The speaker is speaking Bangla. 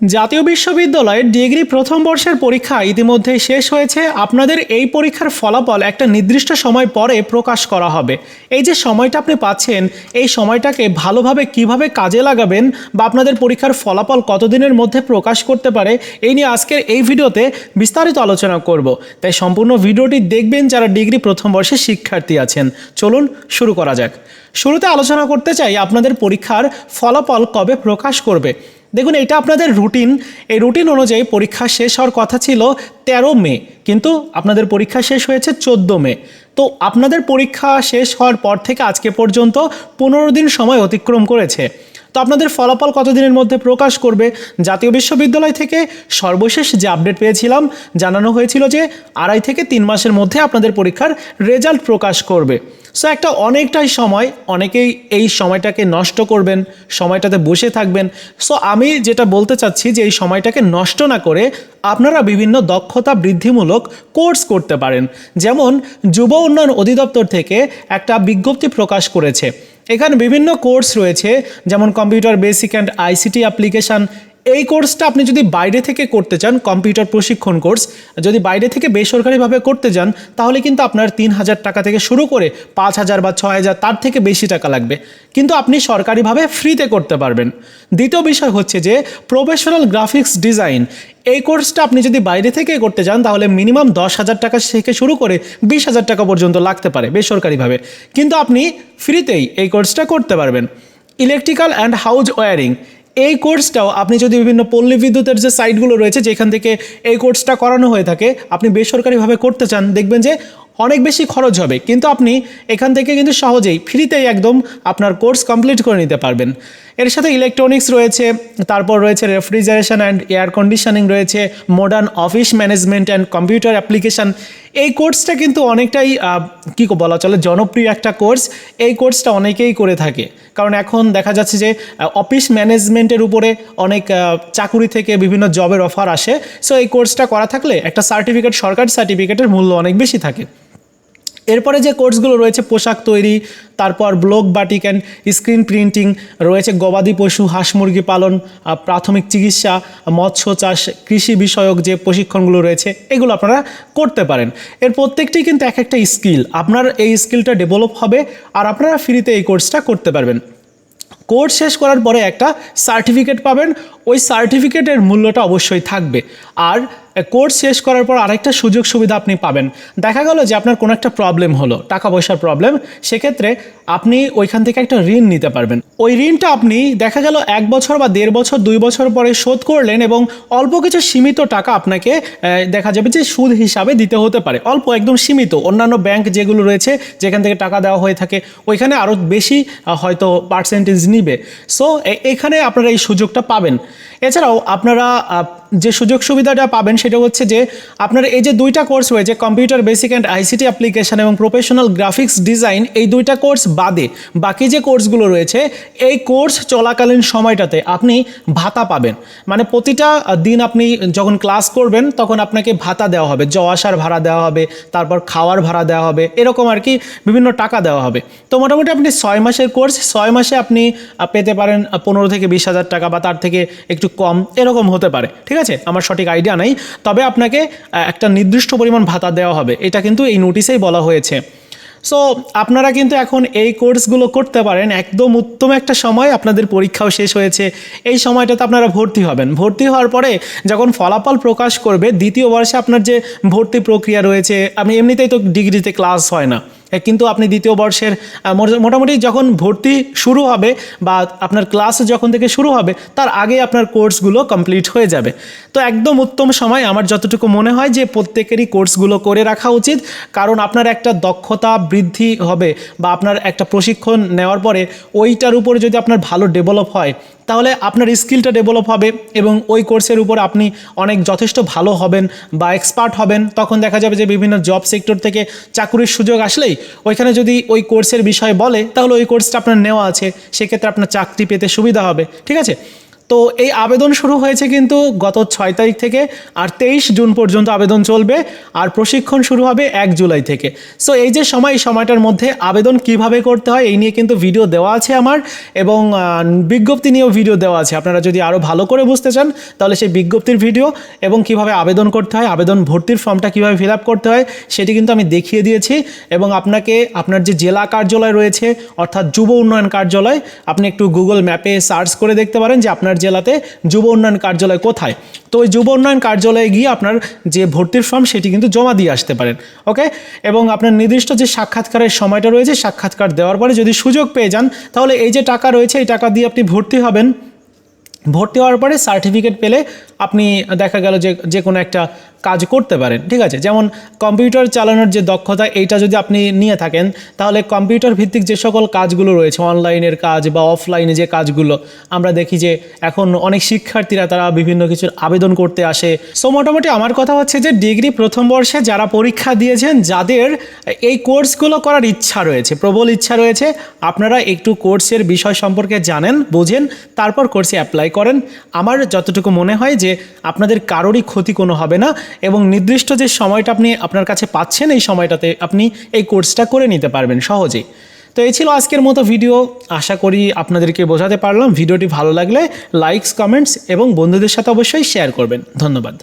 জাতীয় বিশ্ববিদ্যালয়ের ডিগ্রি প্রথম বর্ষের পরীক্ষা ইতিমধ্যেই শেষ হয়েছে। আপনাদের এই পরীক্ষার ফলাফল একটা নির্দিষ্ট সময় পরে প্রকাশ করা হবে। এই যে সময়টা আপনি পাচ্ছেন, এই সময়টাকে ভালোভাবে কীভাবে কাজে লাগাবেন বা আপনাদের পরীক্ষার ফলাফল কতদিনের মধ্যে প্রকাশ করতে পারে, এই নিয়ে আজকের এই ভিডিওতে বিস্তারিত আলোচনা করব। তাই সম্পূর্ণ ভিডিওটি দেখবেন যারা ডিগ্রি প্রথম বর্ষের শিক্ষার্থী আছেন। চলুন শুরু করা যাক। শুরুতে আলোচনা করতে চাই আপনাদের পরীক্ষার ফলাফল কবে প্রকাশ করবে। দেখুন, এটা আপনাদের রুটিন এই রুটিন অনুযায়ী পরীক্ষা শেষ হওয়ার কথা ছিল তেরো মে, কিন্তু আপনাদের পরীক্ষা শেষ হয়েছে চোদ্দ মে। তো আপনাদের পরীক্ষা শেষ হওয়ার পর থেকে আজকে পর্যন্ত পনেরো দিন সময় অতিক্রম করেছে। তো আপনাদের ফলাফল কতদিনের মধ্যে প্রকাশ করবে? জাতীয় বিশ্ববিদ্যালয় থেকে সর্বশেষ যে আপডেট পেয়েছিলাম, জানানো হয়েছিল যে আড়াই থেকে তিন মাসের মধ্যে আপনাদের পরীক্ষার রেজাল্ট প্রকাশ করবে। সো একটা অনেকটাই সময়, অনেকেই এই সময়টাকে নষ্ট করবেন, সময়টাতে বসে থাকবেন। সো আমি যেটা বলতে চাচ্ছি যে এই সময়টাকে নষ্ট না করে আপনারা বিভিন্ন দক্ষতা বৃদ্ধিমূলক কোর্স করতে পারেন। যেমন যুব উন্নয়ন অধিদপ্তর থেকে একটা বিজ্ঞপ্তি প্রকাশ করেছে। এখানে বিভিন্ন কোর্স রয়েছে যেমন computer basic and ICT application এই কোর্সটা আপনি যদি বাইরে থেকে করতে চান কম্পিউটার প্রশিক্ষণ কোর্স যদি বাইরে থেকে বেসরকারিভাবে করতে যান, তাহলে কিন্তু আপনার তিন হাজার টাকা থেকে শুরু করে পাঁচ হাজার বা ছয় হাজার, তার থেকে বেশি টাকা লাগবে। কিন্তু আপনি সরকারিভাবে ফ্রিতে করতে পারবেন। দ্বিতীয় বিষয় হচ্ছে যে প্রফেশনাল গ্রাফিক্স ডিজাইন এই কোর্সটা আপনি যদি বাইরে থেকে করতে যান, তাহলে মিনিমাম দশ হাজার টাকা থেকে শুরু করে বিশ হাজার টাকা পর্যন্ত লাগতে পারে বেসরকারিভাবে। কিন্তু আপনি ফ্রিতেই এই কোর্সটা করতে পারবেন। ইলেকট্রিক্যাল অ্যান্ড হাউজ ওয়ারিং এই কোর্সটাও আপনি যদি বিভিন্ন পল্লী বিদ্যুতের যে সাইটগুলো রয়েছে, যেখান থেকে এই কোর্সটা করানো হয়ে থাকে, আপনি বেসরকারিভাবে করতে চান, দেখবেন যে অনেক বেশি খরচ হবে। কিন্তু আপনি এখান থেকে কিন্তু সহজেই ফ্রিতেই একদম আপনার কোর্স কমপ্লিট করে নিতে পারবেন। এর সাথে ইলেকট্রনিক্স রয়েছে, তারপর রয়েছে রেফ্রিজারেশন অ্যান্ড এয়ার কন্ডিশনিং রয়েছে modern office management and computer application এই কোর্সটা কিন্তু অনেকটাই কি বলা চলে, জনপ্রিয় একটা কোর্স এই কোর্সটা অনেকেই করে থাকে। কারণ এখন দেখা যাচ্ছে যে অফিস ম্যানেজমেন্টের উপরে অনেক চাকুরি থেকে বিভিন্ন জবের অফার আসে। সো এই কোর্সটা করা থাকলে একটা সার্টিফিকেট সরকারি সার্টিফিকেটের মূল্য অনেক বেশি থাকে। এরপরে যে কোর্সগুলো রয়েছে, পোশাক তৈরি, তারপর block batik and screen printing রয়েছে গবাদি পশু, হাঁস মুরগি পালন প্রাথমিক চিকিৎসা, মৎস্য চাষ, কৃষি বিষয়ক যে প্রশিক্ষণগুলো রয়েছে, এগুলো আপনারা করতে পারেন। এর প্রত্যেকটি কিন্তু এক একটা স্কিল, আপনার এই স্কিলটা ডেভেলপ হবে আর আপনারা ফ্রিতে এই কোর্সটা করতে পারবেন। কোর্স শেষ করার পরে একটা সার্টিফিকেট পাবেন, ওই সার্টিফিকেটের মূল্যটা অবশ্যই থাকবে। আর কোর্স শেষ করার পর আরেকটা সুযোগ সুবিধা আপনি পাবেন। দেখা গেল যে আপনার কোনো একটা প্রবলেম হলো, টাকা পয়সার প্রবলেম সেক্ষেত্রে আপনি ওইখান থেকে একটা ঋণ নিতে পারবেন। ওই ঋণটা আপনি দেখা গেল এক বছর বা দেড় বছর, দুই বছর পরে শোধ করলেন এবং অল্প কিছু সীমিত টাকা আপনাকে দেখা যাবে যে সুদ হিসাবে দিতে হতে পারে। অল্প, একদম সীমিত। অন্যান্য ব্যাংক যেগুলো রয়েছে, যেখান থেকে টাকা দেওয়া হয়ে থাকে, ওইখানে আরও বেশি হয়তো পার্সেন্টেজ নিবে। সো এখানে আপনারা এই সুযোগটা পাবেন। এছাড়াও আপনারা যে সুযোগ সুবিধাটা পাবেন সেটা হচ্ছে যে আপনার এই যে দুইটা কোর্স রয়েছে computer basic and ICT application এবং প্রফেশনাল গ্রাফিক্স ডিজাইন এই দুইটা কোর্স বাদে বাকি যে কোর্সগুলো রয়েছে, এই কোর্স চলাকালীন সময়টাতে আপনি ভাতা পাবেন। মানে প্রতিটা দিন আপনি যখন ক্লাস করবেন, তখন আপনাকে ভাতা দেওয়া হবে। আসার ভাড়া দেওয়া হবে, তারপর খাওয়ার ভাড়া দেওয়া হবে, এরকম আর কি বিভিন্ন টাকা দেওয়া হবে। তো মোটামুটি আপনি ছয় মাসের কোর্স ছয় মাসে আপনি পেতে পারেন পনেরো থেকে বিশ হাজার টাকা বা তার থেকে একটু কম, এরকম হতে পারে। ঠিক আছে? আমার সঠিক আইডিয়া নাই, তবে আপনাকে একটা নির্দিষ্ট পরিমাণ ভাতা দেওয়া হবে। এটা কিন্তু এই নোটিশেই বলা হয়েছে। সো আপনারা কিন্তু এখন এই কোর্সগুলো করতে পারেন, একদম উত্তম একটা সময় আপনাদের পরীক্ষাও শেষ হয়েছে। এই সময়টাতে আপনারা ভর্তি হবেন। ভর্তি হওয়ার পরে যখন ফলাফল প্রকাশ করবে, দ্বিতীয় বর্ষে আপনার যে ভর্তি প্রক্রিয়া রয়েছে আমি এমনিতেই তো ডিগ্রিতে ক্লাস হয় না। কিন্তু আপনি দ্বিতীয় বর্ষের মোটামুটি যখন ভর্তি শুরু হবে বা আপনার ক্লাস যখন থেকে শুরু হবে, তার আগে আপনার কোর্সগুলো কমপ্লিট হয়ে যাবে। তো একদম উত্তম সময় আমার যতটুকু মনে হয় যে প্রত্যেকেরই কোর্সগুলো করে রাখা উচিত। কারণ আপনার একটা দক্ষতা বৃদ্ধি হবে বা আপনার একটা প্রশিক্ষণ নেওয়ার পরে ওইটার উপরে যদি আপনার ভালো ডেভেলপ হয় তাহলে আপনার স্কিলটা ডেভেলপ হবে এবং ওই কোর্সের উপর আপনি অনেক যথেষ্ট ভালো হবেন বা এক্সপার্ট হবেন। তখন দেখা যাবে যে বিভিন্ন জব সেক্টর থেকে চাকুরির সুযোগ আসলেই ওইখানে যদি ওই কোর্সের বিষয়ে বলে, তাহলে ওই কোর্সটা আপনার নেওয়া আছে। সেক্ষেত্রে আপনার চাকরি পেতে সুবিধা হবে। ঠিক আছে? তো এই আবেদন শুরু হয়েছে কিন্তু গত ছয় তারিখ থেকে আর তেইশ জুন পর্যন্ত আবেদন চলবে আর প্রশিক্ষণ শুরু হবে এক জুলাই থেকে। সো এই যে সময়, এই সময়টার মধ্যে আবেদন কীভাবে করতে হয় এই নিয়ে কিন্তু ভিডিও দেওয়া আছে আমার এবং বিজ্ঞপ্তি নিয়েও ভিডিও দেওয়া আছে। আপনারা যদি আরও ভালো করে বুঝতে চান, তাহলে সেই বিজ্ঞপ্তির ভিডিও এবং কীভাবে আবেদন করতে হয়, আবেদন ভর্তির ফর্মটা কীভাবে ফিল আপ করতে হয়, সেটি কিন্তু আমি দেখিয়ে দিয়েছি এবং আপনাকে, আপনার যে জেলা কার্যালয় রয়েছে, অর্থাৎ যুব উন্নয়ন কার্যালয়, আপনি একটু গুগল ম্যাপে সার্চ করে দেখতে পারেন যে আপনার জেলাতে যুব উন্নয়ন কার্যালয় কোথায়? তো ওই যুব উন্নয়ন কার্যালয়ে গিয়ে আপনার যে ভর্তির ফর্ম, সেটি কিন্তু জমা দিয়ে আসতে পারেন, ওকে? এবং আপনার নির্দিষ্ট যে সাক্ষাৎকারের সময়টা রয়েছে, সাক্ষাৎকার দেওয়ার পরে যদি সুযোগ পেয়ে যান, তাহলে এই যে টাকা রয়েছে, এই টাকা দিয়ে আপনি ভর্তি হবেন। ভর্তি হওয়ার পরে সার্টিফিকেট পেলে আপনি দেখা গেল যে যে কোনো একটা কাজ করতে পারেন, ঠিক আছে? যেমন কম্পিউটার চালানোর যে দক্ষতা, এইটা যদি আপনি নিয়ে থাকেন, তাহলে কম্পিউটার ভিত্তিক যে সকল কাজগুলো রয়েছে, অনলাইনের কাজ বা অফলাইনে যে কাজগুলো, আমরা দেখি যে এখন অনেক শিক্ষার্থীরা তারা বিভিন্ন কিছুর আবেদন করতে আসে। সো মোটামুটি আমার কথা হচ্ছে যে ডিগ্রি প্রথম বর্ষে যারা পরীক্ষা দিয়েছেন, যাদের এই কোর্সগুলো করার ইচ্ছা রয়েছে, প্রবল ইচ্ছা রয়েছে, আপনারা একটু কোর্সের বিষয় সম্পর্কে জানেন, বোঝেন, তারপর কোর্সে অ্যাপ্লাই করেন, আমার যতটুকু মনে হয় যে আপনাদের কারোরই ক্ষতি কোনো হবে না এবং নির্দিষ্ট যে সময়টা আপনি আপনার কাছে পাচ্ছেন এই সময়টাতে আপনি এই কোর্সটা করে নিতে পারবেন সহজেই। তো এই ছিল আজকের মতো ভিডিও। আশা করি আপনাদেরকে বোঝাতে পারলাম। ভিডিওটি ভালো লাগলে লাইকস কমেন্টস এবং বন্ধুদের সাথে অবশ্যই শেয়ার করবেন। ধন্যবাদ।